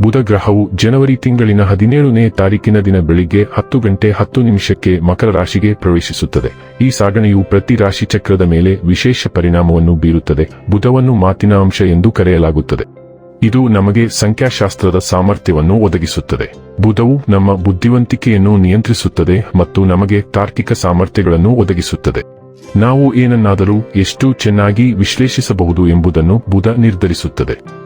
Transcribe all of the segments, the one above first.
ಬುಧ ಗ್ರಹವು ಜನವರಿ ತಿಂಗಳಿನ ಹದಿನೇಳನೇ ತಾರೀಕಿನ ದಿನ ಬೆಳಿಗ್ಗೆ ಹತ್ತು ಗಂಟೆ ಹತ್ತು ನಿಮಿಷಕ್ಕೆ ಮಕರ ರಾಶಿಗೆ ಪ್ರವೇಶಿಸುತ್ತದೆ. ಈ ಸಾಗಣೆಯು ಪ್ರತಿ ರಾಶಿ ಚಕ್ರದ ಮೇಲೆ ವಿಶೇಷ ಪರಿಣಾಮವನ್ನು ಬೀರುತ್ತದೆ. ಬುಧವನ್ನು ಮಾತಿನ ಅಂಶ ಎಂದು ಕರೆಯಲಾಗುತ್ತದೆ. ಇದು ನಮಗೆ ಸಂಖ್ಯಾಶಾಸ್ತ್ರದ ಸಾಮರ್ಥ್ಯವನ್ನು ಒದಗಿಸುತ್ತದೆ. ಬುಧವು ನಮ್ಮ ಬುದ್ಧಿವಂತಿಕೆಯನ್ನು ನಿಯಂತ್ರಿಸುತ್ತದೆ ಮತ್ತು ನಮಗೆ ತಾರ್ಕಿಕ ಸಾಮರ್ಥ್ಯಗಳನ್ನು ಒದಗಿಸುತ್ತದೆ. ನಾವು ಏನನ್ನಾದರೂ ಎಷ್ಟು ಚೆನ್ನಾಗಿ ವಿಶ್ಲೇಷಿಸಬಹುದು ಎಂಬುದನ್ನು ಬುಧ ನಿರ್ಧರಿಸುತ್ತದೆ.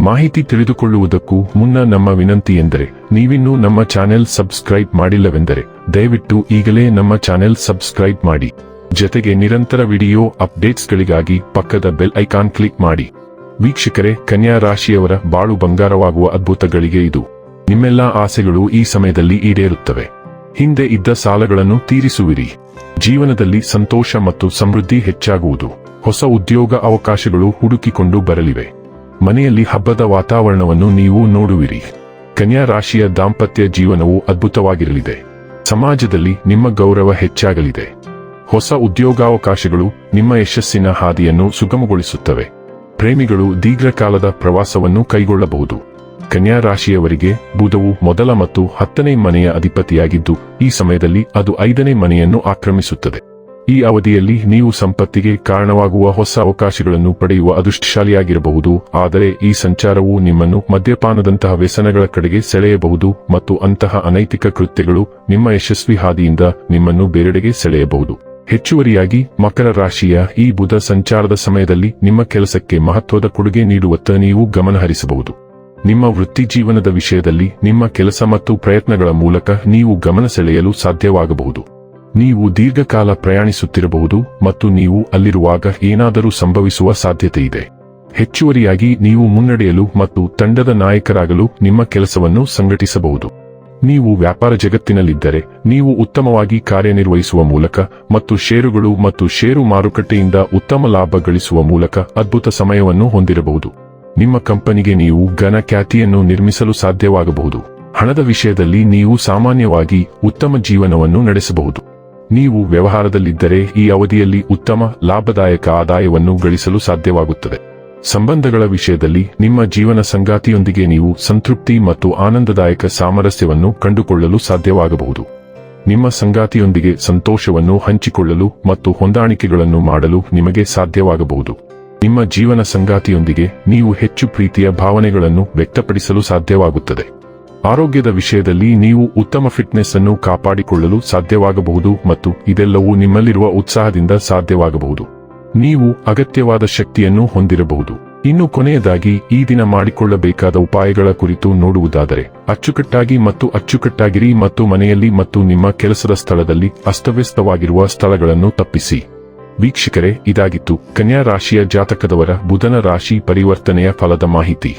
ಮಾಹಿತಿ ತಿಳಿದುಕೊಳ್ಳುವುದಕ್ಕೂ ಮುನ್ನ ನಮ್ಮ ವಿನಂತಿ ಎಂದರೆ, ನೀವಿನ್ನೂ ನಮ್ಮ ಚಾನೆಲ್ ಸಬ್ಸ್ಕ್ರೈಬ್ ಮಾಡಿಲ್ಲವೆಂದರೆ, ದಯವಿಟ್ಟು ಈಗಲೇ ನಮ್ಮ ಚಾನೆಲ್ ಸಬ್ಸ್ಕ್ರೈಬ್ ಮಾಡಿ. ಜತೆಗೆ ನಿರಂತರ ವಿಡಿಯೋ ಅಪ್ಡೇಟ್ಸ್ಗಳಿಗಾಗಿ ಪಕ್ಕದ ಬೆಲ್ ಐಕಾನ್ ಕ್ಲಿಕ್ ಮಾಡಿ. ವೀಕ್ಷಕರೇ, ಕನ್ಯಾ ರಾಶಿಯವರ ಬಾಳು ಬಂಗಾರವಾಗುವ ಅದ್ಭುತಗಳಿಗೆ ಇದು. ನಿಮ್ಮೆಲ್ಲಾ ಆಸೆಗಳು ಈ ಸಮಯದಲ್ಲಿ ಈಡೇರುತ್ತವೆ. ಹಿಂದೆ ಇದ್ದ ಸಾಲಗಳನ್ನು ತೀರಿಸುವಿರಿ. ಜೀವನದಲ್ಲಿ ಸಂತೋಷ ಮತ್ತು ಸಮೃದ್ಧಿ ಹೆಚ್ಚಾಗುವುದು. ಹೊಸ ಉದ್ಯೋಗ ಅವಕಾಶಗಳು ಹುಡುಕಿಕೊಂಡು ಬರಲಿವೆ. ಮನೆಯಲ್ಲಿ ಹಬ್ಬದ ವಾತಾವರಣವನ್ನು ನೀವು ನೋಡುವಿರಿ. ಕನ್ಯಾ ರಾಶಿಯ ದಾಂಪತ್ಯ ಜೀವನವು ಅದ್ಭುತವಾಗಿರಲಿದೆ. ಸಮಾಜದಲ್ಲಿ ನಿಮ್ಮ ಗೌರವ ಹೆಚ್ಚಾಗಲಿದೆ. ಹೊಸ ಉದ್ಯೋಗಾವಕಾಶಗಳು ನಿಮ್ಮ ಯಶಸ್ಸಿನ ಹಾದಿಯನ್ನು ಸುಗಮಗೊಳಿಸುತ್ತವೆ. ಪ್ರೇಮಿಗಳು ದೀರ್ಘಕಾಲದ ಪ್ರವಾಸವನ್ನು ಕೈಗೊಳ್ಳಬಹುದು. ಕನ್ಯಾ ರಾಶಿಯವರಿಗೆ ಬುಧವು ಮೊದಲ ಮತ್ತು ಹತ್ತನೇ ಮನೆಯ ಅಧಿಪತಿಯಾಗಿದ್ದು, ಈ ಸಮಯದಲ್ಲಿ ಅದು ಐದನೇ ಮನೆಯನ್ನು ಆಕ್ರಮಿಸುತ್ತದೆ. ಈ ಅವಧಿಯಲ್ಲಿ ನೀವು ಸಂಪತ್ತಿಗೆ ಕಾರಣವಾಗುವ ಹೊಸ ಅವಕಾಶಗಳನ್ನು ಪಡೆಯುವ ಅದೃಷ್ಟಶಾಲಿಯಾಗಿರಬಹುದು, ಆದರೆ ಈ ಸಂಚಾರವು ನಿಮ್ಮನ್ನು ಮದ್ಯಪಾನದಂತಹ ವ್ಯಸನಗಳ ಕಡೆಗೆ ಸೆಳೆಯಬಹುದು ಮತ್ತು ಅಂತಹ ಅನೈತಿಕ ಕೃತ್ಯಗಳು ನಿಮ್ಮ ಯಶಸ್ವಿ ಹಾದಿಯಿಂದ ನಿಮ್ಮನ್ನು ಬೇರೆಡೆಗೆ ಸೆಳೆಯಬಹುದು. ಹೆಚ್ಚುವರಿಯಾಗಿ, ಮಕರ ರಾಶಿಯ ಈ ಬುಧ ಸಂಚಾರದ ಸಮಯದಲ್ಲಿ ನಿಮ್ಮ ಕೆಲಸಕ್ಕೆ ಮಹತ್ವದ ಕೊಡುಗೆ ನೀಡುವತ್ತ ನೀವು ಗಮನಹರಿಸಬಹುದು. ನಿಮ್ಮ ವೃತ್ತಿ ಜೀವನದ ವಿಷಯದಲ್ಲಿ ನಿಮ್ಮ ಕೆಲಸ ಮತ್ತು ಪ್ರಯತ್ನಗಳ ಮೂಲಕ ನೀವು ಗಮನ ಸೆಳೆಯಲು ಸಾಧ್ಯವಾಗಬಹುದು. ನೀವು ದೀರ್ಘಕಾಲ ಪ್ರಯಾಣಿಸುತ್ತಿರಬಹುದು ಮತ್ತು ನೀವು ಅಲ್ಲಿರುವಾಗ ಏನಾದರೂ ಸಂಭವಿಸುವ ಸಾಧ್ಯತೆಯಿದೆ. ಹೆಚ್ಚುವರಿಯಾಗಿ ನೀವು ಮುನ್ನಡೆಯಲು ಮತ್ತು ತಂಡದ ನಾಯಕರಾಗಲು ನಿಮ್ಮ ಕೆಲಸವನ್ನು ಸಂಘಟಿಸಬಹುದು. ನೀವು ವ್ಯಾಪಾರ ಜಗತ್ತಿನಲ್ಲಿದ್ದರೆ, ನೀವು ಉತ್ತಮವಾಗಿ ಕಾರ್ಯನಿರ್ವಹಿಸುವ ಮೂಲಕ ಮತ್ತು ಷೇರುಗಳು ಮತ್ತು ಷೇರು ಮಾರುಕಟ್ಟೆಯಿಂದ ಉತ್ತಮ ಲಾಭ ಗಳಿಸುವ ಮೂಲಕ ಅದ್ಭುತ ಸಮಯವನ್ನು ಹೊಂದಿರಬಹುದು. ನಿಮ್ಮ ಕಂಪನಿಗೆ ನೀವು ಘನ ಖ್ಯಾತಿಯನ್ನು ನಿರ್ಮಿಸಲು ಸಾಧ್ಯವಾಗಬಹುದು. ಹಣದ ವಿಷಯದಲ್ಲಿ ನೀವು ಸಾಮಾನ್ಯವಾಗಿ ಉತ್ತಮ ಜೀವನವನ್ನು ನಡೆಸಬಹುದು. ನೀವು ವ್ಯವಹಾರದಲ್ಲಿದ್ದರೆ ಈ ಅವಧಿಯಲ್ಲಿ ಉತ್ತಮ, ಲಾಭದಾಯಕ ಆದಾಯವನ್ನು ಗಳಿಸಲು ಸಾಧ್ಯವಾಗುತ್ತದೆ. ಸಂಬಂಧಗಳ ವಿಷಯದಲ್ಲಿ ನಿಮ್ಮ ಜೀವನ ಸಂಗಾತಿಯೊಂದಿಗೆ ನೀವು ಸಂತೃಪ್ತಿ ಮತ್ತು ಆನಂದದಾಯಕ ಸಾಮರಸ್ಯವನ್ನು ಕಂಡುಕೊಳ್ಳಲು ಸಾಧ್ಯವಾಗಬಹುದು. ನಿಮ್ಮ ಸಂಗಾತಿಯೊಂದಿಗೆ ಸಂತೋಷವನ್ನು ಹಂಚಿಕೊಳ್ಳಲು ಮತ್ತು ಹೊಂದಾಣಿಕೆಗಳನ್ನು ಮಾಡಲು ನಿಮಗೆ ಸಾಧ್ಯವಾಗಬಹುದು. ನಿಮ್ಮ ಜೀವನ ಸಂಗಾತಿಯೊಂದಿಗೆ ನೀವು ಹೆಚ್ಚು ಪ್ರೀತಿಯ ಭಾವನೆಗಳನ್ನು ವ್ಯಕ್ತಪಡಿಸಲು ಸಾಧ್ಯವಾಗುತ್ತದೆ. ಆರೋಗ್ಯದ ವಿಷಯದಲ್ಲಿ ನೀವು ಉತ್ತಮ ಫಿಟ್ನೆಸ್ ಅನ್ನು ಕಾಪಾಡಿಕೊಳ್ಳಲು ಸಾಧ್ಯವಾಗಬಹುದು ಮತ್ತು ಇದೆಲ್ಲವೂ ನಿಮ್ಮಲ್ಲಿರುವ ಉತ್ಸಾಹದಿಂದ ಸಾಧ್ಯವಾಗಬಹುದು. ನೀವು ಅಗತ್ಯವಾದ ಶಕ್ತಿಯನ್ನು ಹೊಂದಿರಬಹುದು. ಇನ್ನು ಕೊನೆಯದಾಗಿ, ಈ ದಿನ ಮಾಡಿಕೊಳ್ಳಬೇಕಾದ ಉಪಾಯಗಳ ಕುರಿತು ನೋಡುವುದಾದರೆ, ಅಚ್ಚುಕಟ್ಟಾಗಿ ಮತ್ತು ಅಚ್ಚುಕಟ್ಟಾಗಿರಿ ಮತ್ತು ಮನೆಯಲ್ಲಿ ಮತ್ತು ನಿಮ್ಮ ಕೆಲಸದ ಸ್ಥಳದಲ್ಲಿ ಅಸ್ತವ್ಯಸ್ತವಾಗಿರುವ ಸ್ಥಳಗಳನ್ನು ತಪ್ಪಿಸಿ. ವೀಕ್ಷಕರೇ, ಇದಾಗಿತ್ತು ಕನ್ಯಾ ರಾಶಿಯ ಜಾತಕದವರ ಬುಧನ ರಾಶಿ ಪರಿವರ್ತನೆಯ ಫಲದ ಮಾಹಿತಿ.